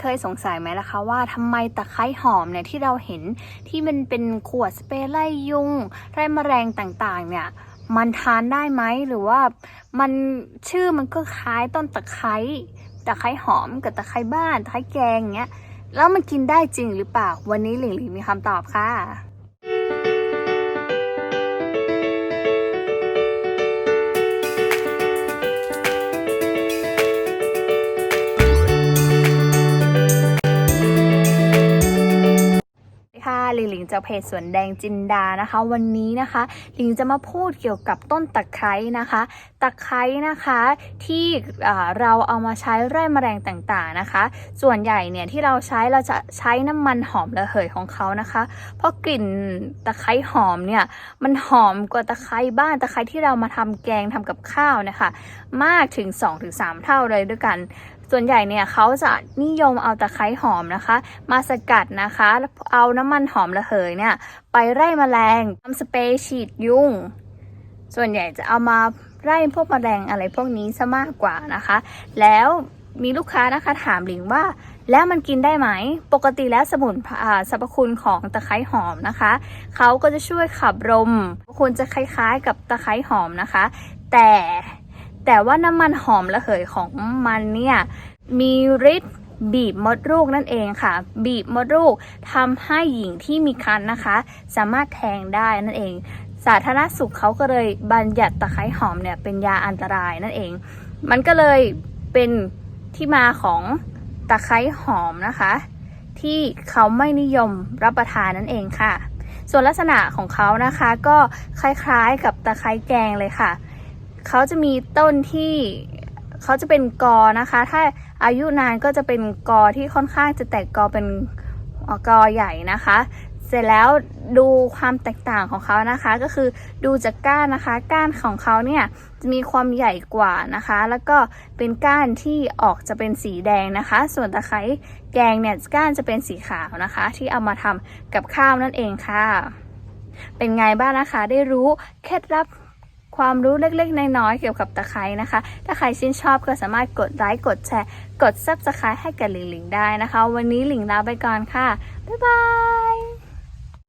เคยสงสัยไหมล่ะคะว่าทำไมตะไคร้หอมเนี่ยที่เราเห็นที่มันเป็นขวดสเปรย์ไล่ยุงไล่แมลงต่างๆ เนี่ยมันทานได้ไหมหรือว่ามันชื่อมันก็คล้ายต้นตะไคร้ตะไคร้หอมกับตะไคร้บ้านตะไคร้แกงเงี้ยแล้วมันกินได้จริงหรือเปล่าวันนี้หลิงหลิงมีคำตอบค่ะ ลิงหลิงจากเพจสวนแดงจินดานะคะ วันนี้นะคะ หลิงจะมาพูดเกี่ยวกับต้นตะไคร้นะคะ ตะไคร้นะคะที่เราเอามาใช้ไล่แมลงต่างๆนะคะ ส่วนใหญ่เนี่ยที่เราใช้เราจะใช้น้ำมันหอมระเหยของเขานะคะ เพราะกลิ่นตะไคร้หอมเนี่ยมันหอมกว่าตะไคร้บ้านตะไคร้ที่เรามาทำแกงทำกับข้าวนะคะ มากถึง 2-3 เท่าเลยด้วยกันส่วนใหญ่เนี่ยเขาจะนิยมเอาตะไคร้หอมนะคะ มาสกัดนะคะ เอาน้ำมันหอมระเหยเนี่ยไปไล่แมลงทำสเปรย์ฉีดยุงส่วนใหญ่จะเอามาไล่พวกแมลงอะไรพวกนี้ซะมากกว่านะคะ แล้วมีลูกค้านะคะถามหลิงว่า แล้วมันกินได้ไหม ปกติแล้วสมุนไพรอ่าสรรพคุณของตะไคร้หอมนะคะเขาก็จะช่วยขับลมคุณจะคล้ายๆกับตะไคร้หอมนะคะ แต่ แต่ว่าน้ำมันหอมระเหยของมันเนี่ยมีฤทธิ์บีบมดลูกนั่นเองค่ะ บีบมดลูกทำให้หญิงที่มีครรภ์นะคะ สามารถแทงได้นั่นเอง สาธารณสุขเขาก็เลยบัญญัติตะไคร้หอมเนี่ยเป็นยาอันตรายนั่นเอง มันก็เลยเป็นที่มาของตะไคร้หอมนะคะ ที่เขาไม่นิยมรับประทานนั่นเองค่ะ ส่วนลักษณะของเขานะคะก็คล้ายๆกับตะไคร้แกงเลยค่ะ เขาจะมีต้นที่เขาจะเป็นกอนะคะ ถ้าอายุนานก็จะเป็นกอที่ค่อนข้างจะแตกกอเป็นกอใหญ่นะคะ เสร็จแล้วดูความแตกต่างของเขานะคะ ก็คือดูจากก้านนะคะ ก้านของเขาเนี่ยจะมีความใหญ่กว่านะคะ แล้วก็เป็นก้านที่ออกจะเป็นสีแดงนะคะ ส่วนตะไคร้แกงเนี่ยก้านจะเป็นสีขาวนะคะ ที่เอามาทำกับข้าวนั่นเองค่ะ เป็นไงบ้างนะคะ ได้รู้เคล็ดลับ ความรู้เล็กๆ น้อยๆ เกี่ยวกับตะไคร้นะคะ ถ้าใครชื่นชอบก็สามารถกดไลค์ กดแชร์ กดซับสไครต์ให้กับหลิงหลิงได้นะคะ วันนี้หลิงลาไปก่อนค่ะ บ๊ายบาย